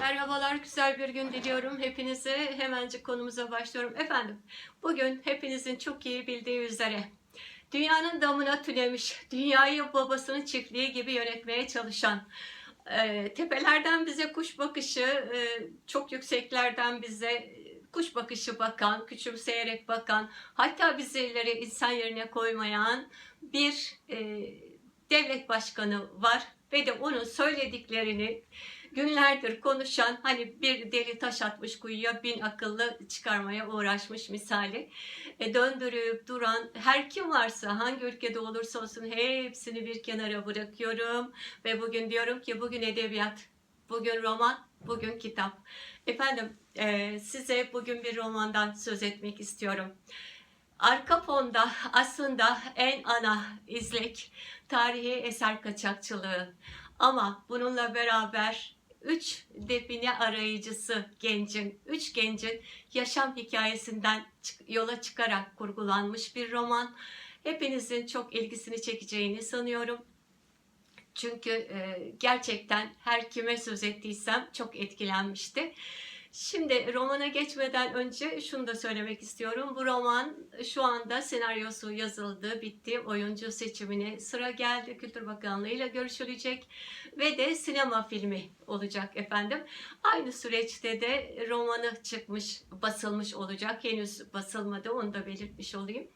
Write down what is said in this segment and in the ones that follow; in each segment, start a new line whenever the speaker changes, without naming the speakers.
Merhabalar, güzel bir gün diliyorum hepinize. Hemencik konumuza başlıyorum. Efendim, bugün hepinizin çok iyi bildiği üzere dünyanın damına tünemiş, dünyayı babasının çiftliği gibi yönetmeye çalışan, e, tepelerden bize kuş bakışı, e, çok yükseklerden bize kuş bakışı bakan, küçümseyerek bakan, hatta bizleri insan yerine koymayan bir e, devlet başkanı var ve de onun söylediklerini günlerdir konuşan hani bir deli taş atmış kuyuya bin akıllı çıkarmaya uğraşmış misali. E, döndürüp duran her kim varsa hangi ülkede olursa olsun hepsini bir kenara bırakıyorum. Ve bugün diyorum ki bugün edebiyat bugün roman bugün kitap. Efendim e, size bugün bir romandan söz etmek istiyorum. Arka fonda aslında en ana izlek tarihi eser kaçakçılığı. Ama bununla beraber üç define arayıcısı gencin, üç gencin yaşam hikayesinden yola çıkarak kurgulanmış bir roman. Hepinizin çok ilgisini çekeceğini sanıyorum. Çünkü gerçekten her kime söz ettiysem çok etkilenmişti. Şimdi romana geçmeden önce şunu da söylemek istiyorum. Bu roman şu anda senaryosu yazıldı, bitti. Oyuncu seçimine sıra geldi. Kültür Bakanlığı ile görüşülecek ve de sinema filmi olacak efendim. Aynı süreçte de romanı çıkmış, basılmış olacak. Henüz basılmadı, onu da belirtmiş olayım.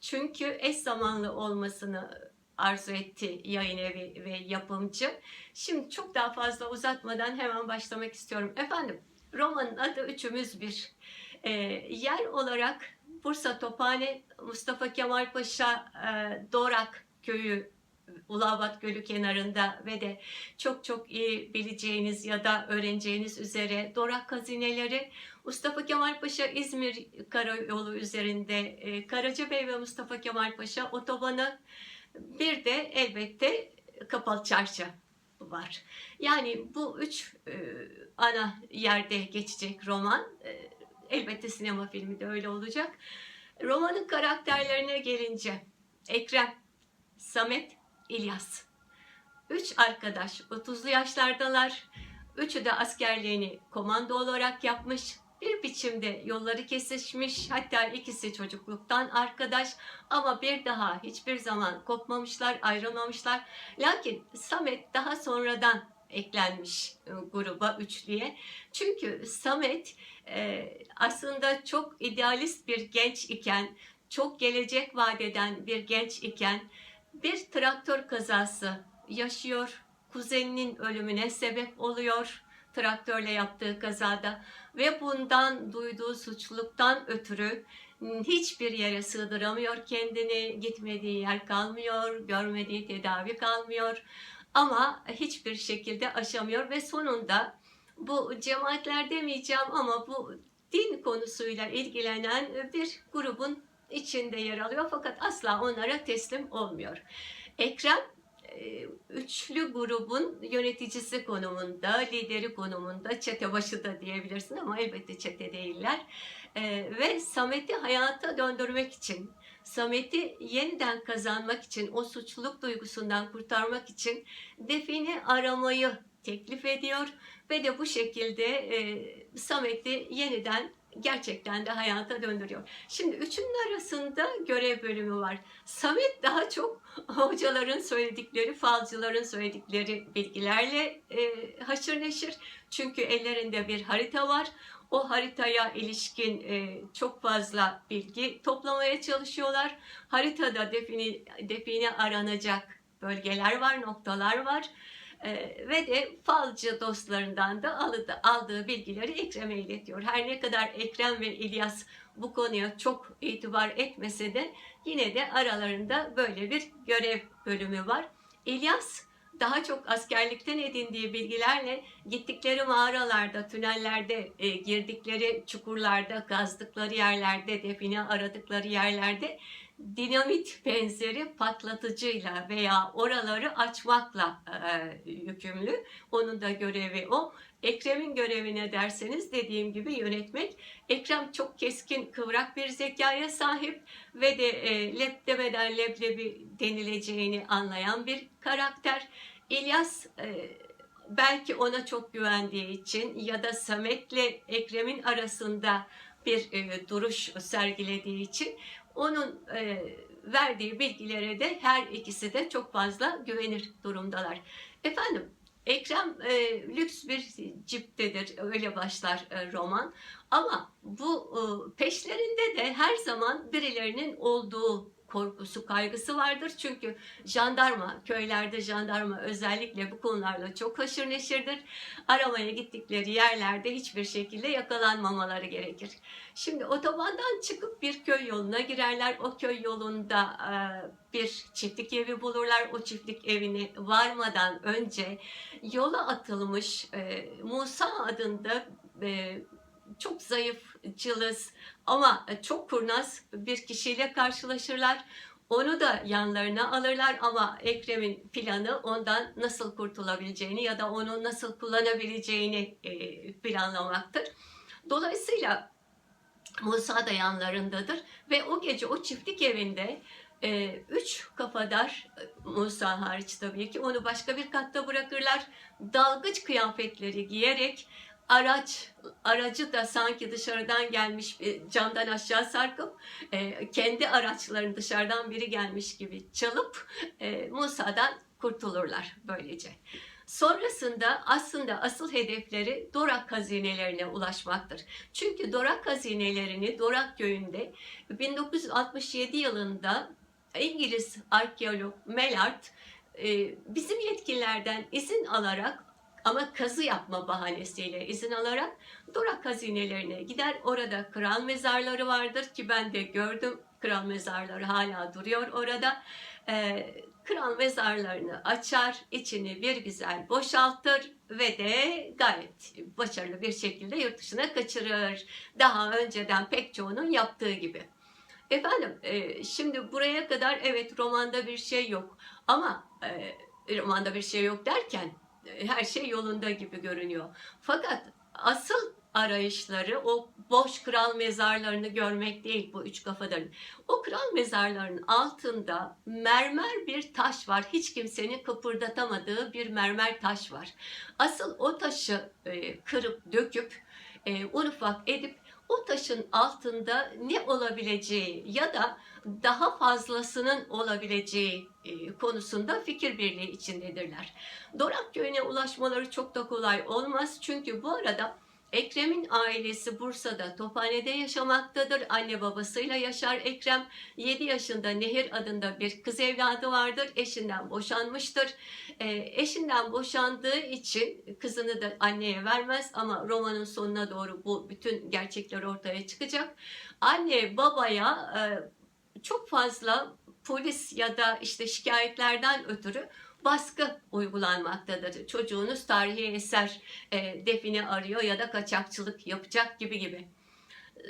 Çünkü eş zamanlı olmasını arzu etti yayın evi ve yapımcı. Şimdi çok daha fazla uzatmadan hemen başlamak istiyorum. Efendim Romanın adı Üçümüz Bir. E, yer olarak Bursa Tophane, Mustafa Kemal Paşa, e, Dorak köyü Ulabat Gölü kenarında ve de çok çok iyi bileceğiniz ya da öğreneceğiniz üzere Dorak hazineleri Mustafa Kemal Paşa İzmir Karayolu üzerinde e, Karacabey ve Mustafa Kemal Paşa otobanı bir de elbette Kapalı Çarşı var. Yani bu üç e, ana yerde geçecek roman. E, elbette sinema filmi de öyle olacak. Romanın karakterlerine gelince Ekrem, Samet, İlyas. Üç arkadaş 30'lu yaşlardalar. Üçü de askerliğini komando olarak yapmış bir biçimde yolları kesişmiş hatta ikisi çocukluktan arkadaş ama bir daha hiçbir zaman kopmamışlar ayrılmamışlar. Lakin Samet daha sonradan eklenmiş e, gruba üçlüye. Çünkü Samet e, aslında çok idealist bir genç iken, çok gelecek vadeden bir genç iken bir traktör kazası yaşıyor. Kuzeninin ölümüne sebep oluyor traktörle yaptığı kazada ve bundan duyduğu suçluluktan ötürü hiçbir yere sığdıramıyor kendini, gitmediği yer kalmıyor, görmediği tedavi kalmıyor ama hiçbir şekilde aşamıyor ve sonunda bu cemaatler demeyeceğim ama bu din konusuyla ilgilenen bir grubun içinde yer alıyor fakat asla onlara teslim olmuyor. Ekrem üçlü grubun yöneticisi konumunda, lideri konumunda, çete başı da diyebilirsin ama elbette çete değiller. E, ve Samet'i hayata döndürmek için, Samet'i yeniden kazanmak için, o suçluluk duygusundan kurtarmak için defini aramayı teklif ediyor ve de bu şekilde e, Samet'i yeniden gerçekten de hayata döndürüyor. Şimdi üçünün arasında görev bölümü var. Samet daha çok hocaların söyledikleri, falcıların söyledikleri bilgilerle e, haşır neşir. Çünkü ellerinde bir harita var. O haritaya ilişkin e, çok fazla bilgi toplamaya çalışıyorlar. Haritada defini, define aranacak bölgeler var, noktalar var. Ee, ve de falcı dostlarından da aldı, aldığı bilgileri Ekrem'e iletiyor. Her ne kadar Ekrem ve İlyas bu konuya çok itibar etmese de yine de aralarında böyle bir görev bölümü var. İlyas daha çok askerlikten edindiği bilgilerle gittikleri mağaralarda, tünellerde, e, girdikleri çukurlarda, kazdıkları yerlerde, define aradıkları yerlerde dinamit benzeri patlatıcıyla veya oraları açmakla e, yükümlü. Onun da görevi o. Ekrem'in görevi ne derseniz dediğim gibi yönetmek. Ekrem çok keskin, kıvrak bir zekaya sahip ve de e, lep demeden leblebi denileceğini anlayan bir karakter. İlyas e, belki ona çok güvendiği için ya da Samet'le Ekrem'in arasında bir e, duruş sergilediği için onun e, verdiği bilgilere de her ikisi de çok fazla güvenir durumdalar. Efendim Ekrem e, lüks bir ciptedir öyle başlar e, roman ama bu e, peşlerinde de her zaman birilerinin olduğu korkusu, kaygısı vardır. Çünkü jandarma, köylerde jandarma özellikle bu konularla çok haşır neşirdir. Aramaya gittikleri yerlerde hiçbir şekilde yakalanmamaları gerekir. Şimdi otobandan çıkıp bir köy yoluna girerler. O köy yolunda e, bir çiftlik evi bulurlar. O çiftlik evine varmadan önce yola atılmış e, Musa adında e, çok zayıf, cılız ama çok kurnaz bir kişiyle karşılaşırlar. Onu da yanlarına alırlar ama Ekrem'in planı ondan nasıl kurtulabileceğini ya da onu nasıl kullanabileceğini e, planlamaktır. Dolayısıyla Musa da yanlarındadır ve o gece o çiftlik evinde e, üç kafadar Musa hariç tabii ki onu başka bir katta bırakırlar. Dalgıç kıyafetleri giyerek araç aracı da sanki dışarıdan gelmiş bir camdan aşağı sarkıp e, kendi araçlarını dışarıdan biri gelmiş gibi çalıp e, Musa'dan kurtulurlar böylece. Sonrasında aslında asıl hedefleri Dorak hazinelerine ulaşmaktır. Çünkü Dorak hazinelerini Dorak köyünde 1967 yılında İngiliz arkeolog Mellard e, bizim yetkililerden izin alarak ama kazı yapma bahanesiyle izin alarak Dorak hazinelerine gider. Orada kral mezarları vardır ki ben de gördüm. Kral mezarları hala duruyor orada. Ee, kral mezarlarını açar, içini bir güzel boşaltır ve de gayet başarılı bir şekilde yurt dışına kaçırır. Daha önceden pek çoğunun yaptığı gibi. Efendim e, şimdi buraya kadar evet romanda bir şey yok ama e, romanda bir şey yok derken her şey yolunda gibi görünüyor. Fakat asıl arayışları o boş kral mezarlarını görmek değil bu üç kafaların. O kral mezarlarının altında mermer bir taş var. Hiç kimsenin kıpırdatamadığı bir mermer taş var. Asıl o taşı e, kırıp döküp e, un ufak edip o taşın altında ne olabileceği ya da daha fazlasının olabileceği e, konusunda fikir birliği içindedirler. Dorak köyüne ulaşmaları çok da kolay olmaz çünkü bu arada Ekrem'in ailesi Bursa'da Tophane'de yaşamaktadır. Anne babasıyla yaşar Ekrem. 7 yaşında Nehir adında bir kız evladı vardır. Eşinden boşanmıştır. E, eşinden boşandığı için kızını da anneye vermez ama romanın sonuna doğru bu bütün gerçekler ortaya çıkacak. Anne babaya e, çok fazla polis ya da işte şikayetlerden ötürü baskı uygulanmaktadır. Çocuğunuz tarihi eser e, define arıyor ya da kaçakçılık yapacak gibi gibi.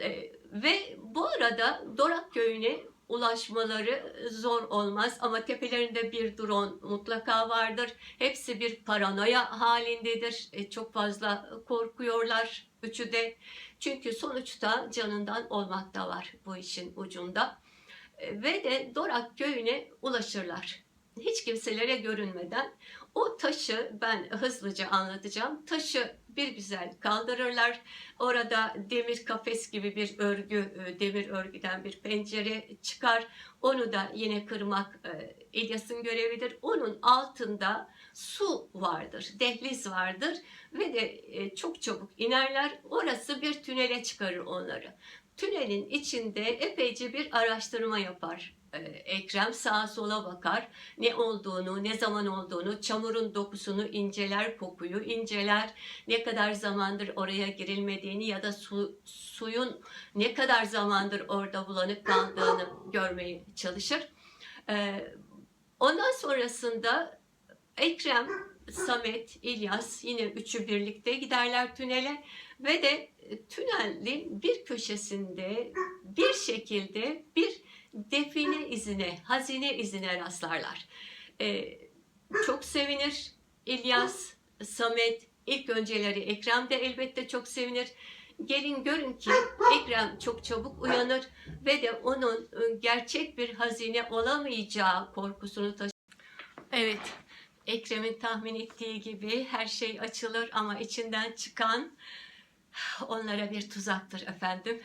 E, ve bu arada Dorak köyüne ulaşmaları zor olmaz ama tepelerinde bir drone mutlaka vardır. Hepsi bir paranoya halindedir. E, çok fazla korkuyorlar üçü de. Çünkü sonuçta canından olmak da var bu işin ucunda. E, ve de Dorak köyüne ulaşırlar hiç kimselere görünmeden o taşı ben hızlıca anlatacağım. Taşı bir güzel kaldırırlar. Orada demir kafes gibi bir örgü, e, demir örgüden bir pencere çıkar. Onu da yine kırmak e, İlyas'ın görevidir. Onun altında su vardır, dehliz vardır ve de e, çok çabuk inerler. Orası bir tünele çıkarır onları. Tünelin içinde epeyce bir araştırma yapar Ekrem sağa sola bakar. Ne olduğunu, ne zaman olduğunu, çamurun dokusunu inceler, kokuyu inceler. Ne kadar zamandır oraya girilmediğini ya da su, suyun ne kadar zamandır orada bulanık kaldığını görmeye çalışır. E, ondan sonrasında Ekrem, Samet, İlyas yine üçü birlikte giderler tünele ve de tünelin bir köşesinde bir şekilde bir define izine, hazine izine rastlarlar. Ee, çok sevinir İlyas, Samet, ilk önceleri Ekrem de elbette çok sevinir. Gelin görün ki Ekrem çok çabuk uyanır ve de onun ıı, gerçek bir hazine olamayacağı korkusunu taşır. Evet, Ekrem'in tahmin ettiği gibi her şey açılır ama içinden çıkan onlara bir tuzaktır efendim.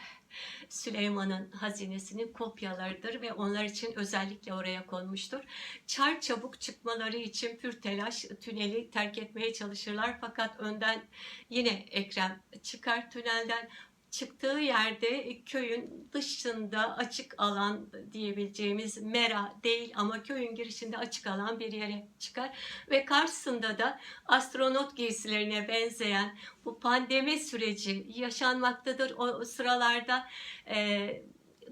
Süleyman'ın hazinesinin kopyalarıdır ve onlar için özellikle oraya konmuştur. Çar çabuk çıkmaları için pür telaş tüneli terk etmeye çalışırlar fakat önden yine Ekrem çıkar tünelden çıktığı yerde köyün dışında açık alan diyebileceğimiz mera değil ama köyün girişinde açık alan bir yere çıkar ve karşısında da astronot giysilerine benzeyen bu pandemi süreci yaşanmaktadır. O sıralarda e,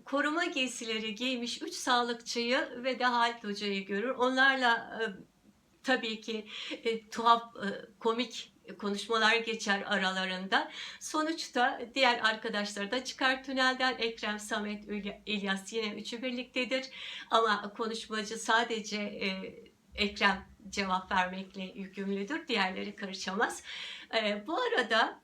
koruma giysileri giymiş üç sağlıkçıyı ve de Halit Hoca'yı görür. Onlarla e, tabii ki e, tuhaf, e, komik konuşmalar geçer aralarında. Sonuçta diğer arkadaşlar da çıkar tünelden Ekrem, Samet, İlyas yine üçü birliktedir. Ama konuşmacı sadece e, Ekrem cevap vermekle yükümlüdür. Diğerleri karışamaz. E, bu arada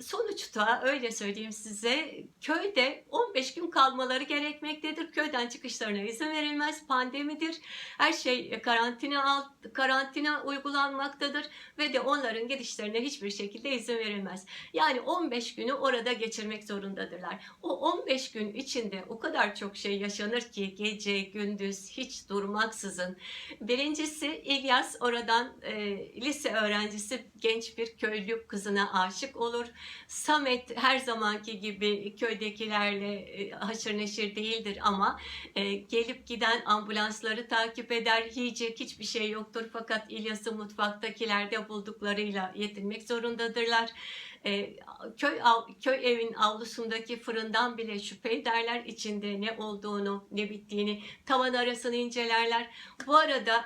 sonuçta öyle söyleyeyim size köyde 15 gün kalmaları gerekmektedir. Köyden çıkışlarına izin verilmez. Pandemidir. Her şey karantina karantina uygulanmaktadır ve de onların gidişlerine hiçbir şekilde izin verilmez. Yani 15 günü orada geçirmek zorundadırlar. O 15 gün içinde o kadar çok şey yaşanır ki gece gündüz hiç durmaksızın. Birincisi İlyas oradan e, lise öğrencisi genç bir köylü kızına aşık olur. Samet her zamanki gibi köydekilerle e, haşır neşir değildir ama e, gelip giden ambulansları takip eder. Yiyecek hiçbir şey yoktur fakat İlyas'ı mutfaktakilerde bulduklarıyla yetinmek zorundadırlar. E, köy köy evin avlusundaki fırından bile şüphe ederler içinde ne olduğunu, ne bittiğini, tavan arasını incelerler. Bu arada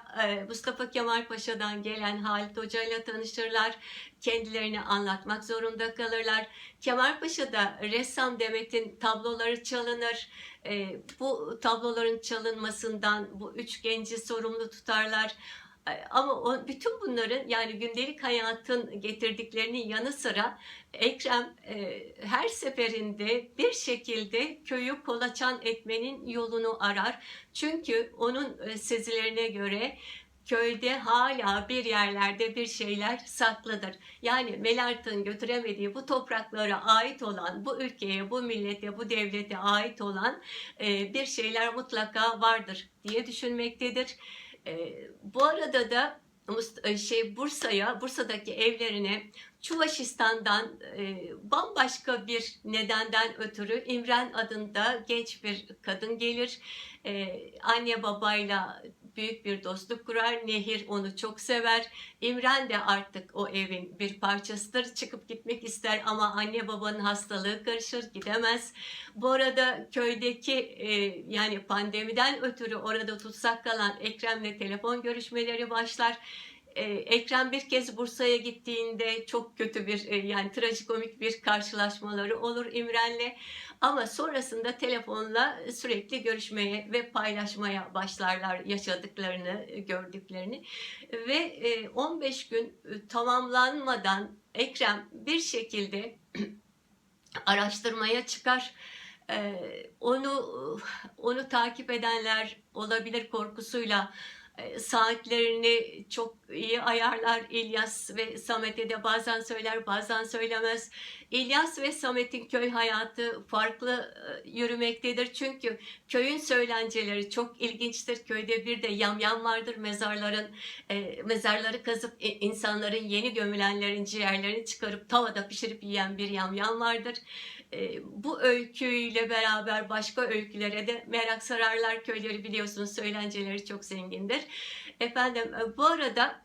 Mustafa Kemal Paşa'dan gelen Halit Hoca ile tanışırlar kendilerini anlatmak zorunda kalırlar. Kemalpaşa'da ressam Demet'in tabloları çalınır. E, bu tabloların çalınmasından bu üç genci sorumlu tutarlar. Ama o, bütün bunların yani gündelik hayatın getirdiklerinin yanı sıra Ekrem e, her seferinde bir şekilde köyü kolaçan etmenin yolunu arar. Çünkü onun e, sezilerine göre köyde hala bir yerlerde bir şeyler saklıdır. Yani Melart'ın götüremediği bu topraklara ait olan, bu ülkeye, bu millete, bu devlete ait olan e, bir şeyler mutlaka vardır diye düşünmektedir. E, bu arada da e, şey Bursa'ya, Bursa'daki evlerine Çuvaşistan'dan e, bambaşka bir nedenden ötürü İmren adında genç bir kadın gelir. E, anne babayla büyük bir dostluk kurar. Nehir onu çok sever. İmren de artık o evin bir parçasıdır. Çıkıp gitmek ister ama anne babanın hastalığı karışır gidemez. Bu arada köydeki e, yani pandemiden ötürü orada tutsak kalan Ekrem'le telefon görüşmeleri başlar. Ee, Ekrem bir kez Bursa'ya gittiğinde çok kötü bir e, yani trajikomik bir karşılaşmaları olur İmren'le. Ama sonrasında telefonla sürekli görüşmeye ve paylaşmaya başlarlar yaşadıklarını, gördüklerini. Ve 15 e, gün e, tamamlanmadan Ekrem bir şekilde araştırmaya çıkar. Onu onu takip edenler olabilir korkusuyla e, saatlerini çok iyi ayarlar İlyas ve Samet'e de bazen söyler bazen söylemez. İlyas ve Samet'in köy hayatı farklı e, yürümektedir. Çünkü köyün söylenceleri çok ilginçtir. Köyde bir de yamyam vardır. Mezarların e, mezarları kazıp insanların yeni gömülenlerin ciğerlerini çıkarıp tavada pişirip yiyen bir yamyam vardır. Bu öyküyle beraber başka öykülere de merak sararlar. Köyleri biliyorsunuz söylenceleri çok zengindir. Efendim bu arada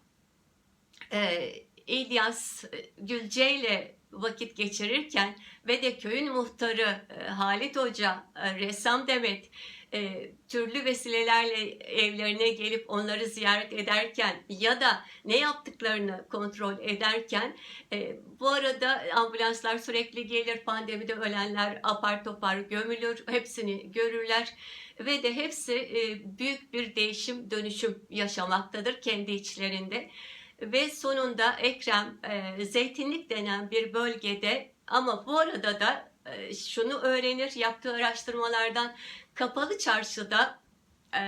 İlyas Gülce ile vakit geçirirken ve de köyün muhtarı Halit Hoca, ressam Demet e, türlü vesilelerle evlerine gelip onları ziyaret ederken ya da ne yaptıklarını kontrol ederken e, bu arada ambulanslar sürekli gelir pandemide ölenler apar topar gömülür hepsini görürler ve de hepsi e, büyük bir değişim dönüşüm yaşamaktadır kendi içlerinde. Ve sonunda Ekrem e, zeytinlik denen bir bölgede ama bu arada da e, şunu öğrenir yaptığı araştırmalardan kapalı çarşıda e,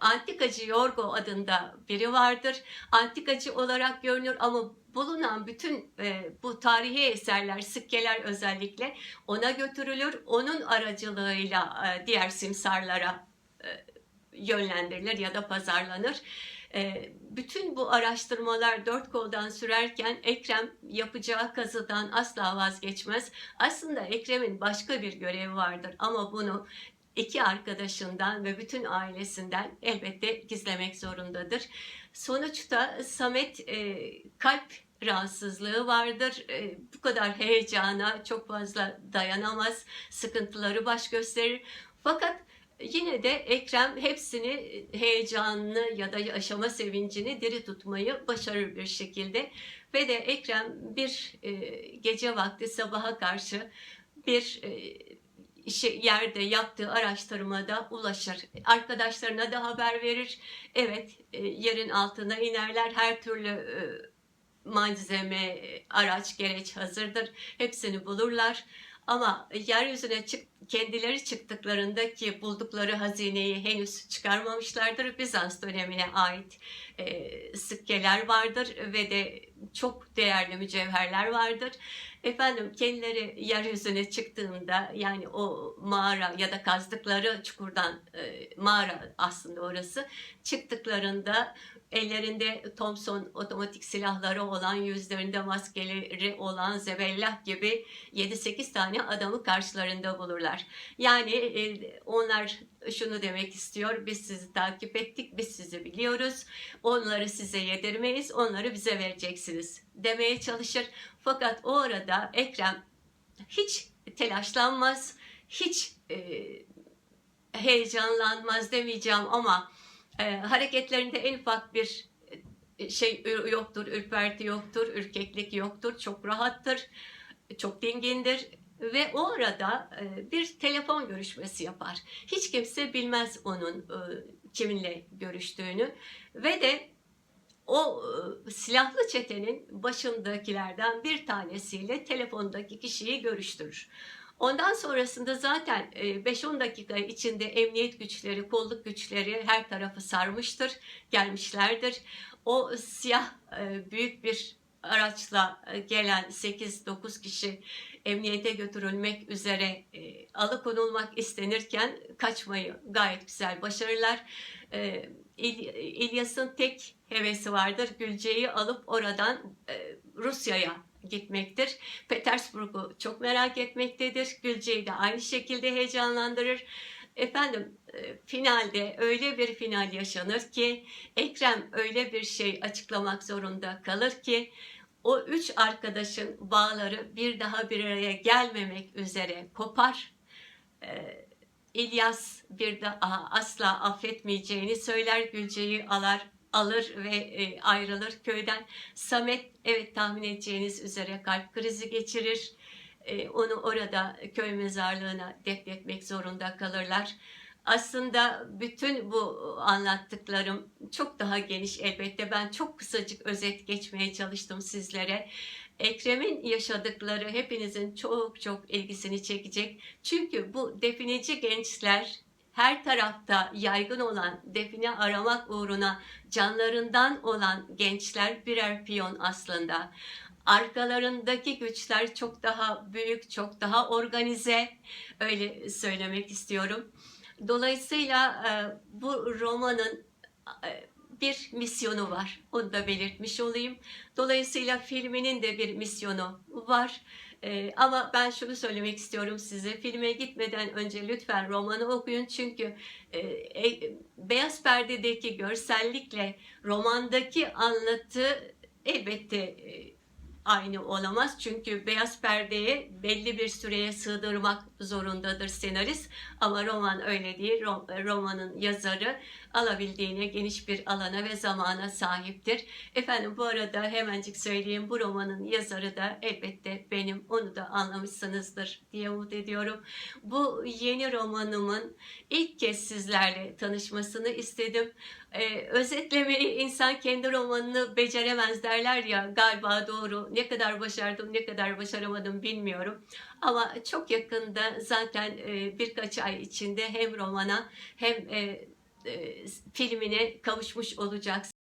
Antikacı Yorgo adında biri vardır. Antikacı olarak görünür ama bulunan bütün e, bu tarihi eserler, sikkeler özellikle ona götürülür. Onun aracılığıyla e, diğer simsarlara e, yönlendirilir ya da pazarlanır. E, bütün bu araştırmalar dört koldan sürerken Ekrem yapacağı kazıdan asla vazgeçmez. Aslında Ekrem'in başka bir görevi vardır ama bunu iki arkadaşından ve bütün ailesinden elbette gizlemek zorundadır. Sonuçta Samet e, kalp rahatsızlığı vardır. E, bu kadar heyecana çok fazla dayanamaz. Sıkıntıları baş gösterir. Fakat yine de Ekrem hepsini heyecanını ya da yaşama sevincini diri tutmayı başarır bir şekilde. Ve de Ekrem bir e, gece vakti sabaha karşı bir e, işe, yerde yaptığı araştırmada ulaşır. Arkadaşlarına da haber verir. Evet e, yerin altına inerler. Her türlü e, malzeme, araç, gereç hazırdır. Hepsini bulurlar. Ama yeryüzüne çık, kendileri çıktıklarında ki buldukları hazineyi henüz çıkarmamışlardır. Bizans dönemine ait e, sikkeler vardır ve de çok değerli mücevherler vardır. Efendim kendileri yeryüzüne çıktığında yani o mağara ya da kazdıkları çukurdan e, mağara aslında orası çıktıklarında ellerinde Thompson otomatik silahları olan, yüzlerinde maskeleri olan zebellah gibi 7-8 tane adamı karşılarında bulurlar. Yani e, onlar şunu demek istiyor, biz sizi takip ettik, biz sizi biliyoruz, onları size yedirmeyiz, onları bize vereceksiniz. demeye çalışır. Fakat o arada Ekrem hiç telaşlanmaz, hiç e, heyecanlanmaz demeyeceğim ama e, hareketlerinde en ufak bir e, şey yoktur, ürperti yoktur, ürkeklik yoktur, çok rahattır, çok dingindir ve o arada e, bir telefon görüşmesi yapar. Hiç kimse bilmez onun e, kiminle görüştüğünü ve de o e, silahlı çetenin başındakilerden bir tanesiyle telefondaki kişiyi görüştürür. Ondan sonrasında zaten 5-10 dakika içinde emniyet güçleri, kolluk güçleri her tarafı sarmıştır, gelmişlerdir. O siyah büyük bir araçla gelen 8-9 kişi emniyete götürülmek üzere e, alıkonulmak istenirken kaçmayı gayet güzel başarırlar. E, İl, İlyas'ın tek hevesi vardır. Gülce'yi alıp oradan e, Rusya'ya gitmektir. Petersburg'u çok merak etmektedir. Gülce'yi de aynı şekilde heyecanlandırır. Efendim e, finalde öyle bir final yaşanır ki Ekrem öyle bir şey açıklamak zorunda kalır ki o üç arkadaşın bağları bir daha bir araya gelmemek üzere kopar. Ee, İlyas bir daha asla affetmeyeceğini söyler, Gülce'yi alar, alır ve e, ayrılır köyden. Samet evet tahmin edeceğiniz üzere kalp krizi geçirir. E, onu orada köy mezarlığına defnetmek zorunda kalırlar. Aslında bütün bu anlattıklarım çok daha geniş elbette. Ben çok kısacık özet geçmeye çalıştım sizlere. Ekrem'in yaşadıkları hepinizin çok çok ilgisini çekecek. Çünkü bu defineci gençler her tarafta yaygın olan define aramak uğruna canlarından olan gençler birer piyon aslında. Arkalarındaki güçler çok daha büyük, çok daha organize. Öyle söylemek istiyorum. Dolayısıyla e, bu romanın e, bir misyonu var. Onu da belirtmiş olayım. Dolayısıyla filminin de bir misyonu var. Ee, ama ben şunu söylemek istiyorum size. Filme gitmeden önce lütfen romanı okuyun. Çünkü e, e, Beyaz Perde'deki görsellikle romandaki anlatı elbette e, aynı olamaz. Çünkü beyaz perdeye belli bir süreye sığdırmak zorundadır senarist. Ama roman öyle değil. Romanın yazarı alabildiğine geniş bir alana ve zamana sahiptir. Efendim bu arada hemencik söyleyeyim bu romanın yazarı da elbette benim onu da anlamışsınızdır diye umut ediyorum. Bu yeni romanımın ilk kez sizlerle tanışmasını istedim. Ee, özetlemeyi insan kendi romanını beceremez derler ya galiba doğru. Ne kadar başardım ne kadar başaramadım bilmiyorum. Ama çok yakında zaten e, birkaç ay içinde hem romana hem e, e, filmine kavuşmuş olacaksınız.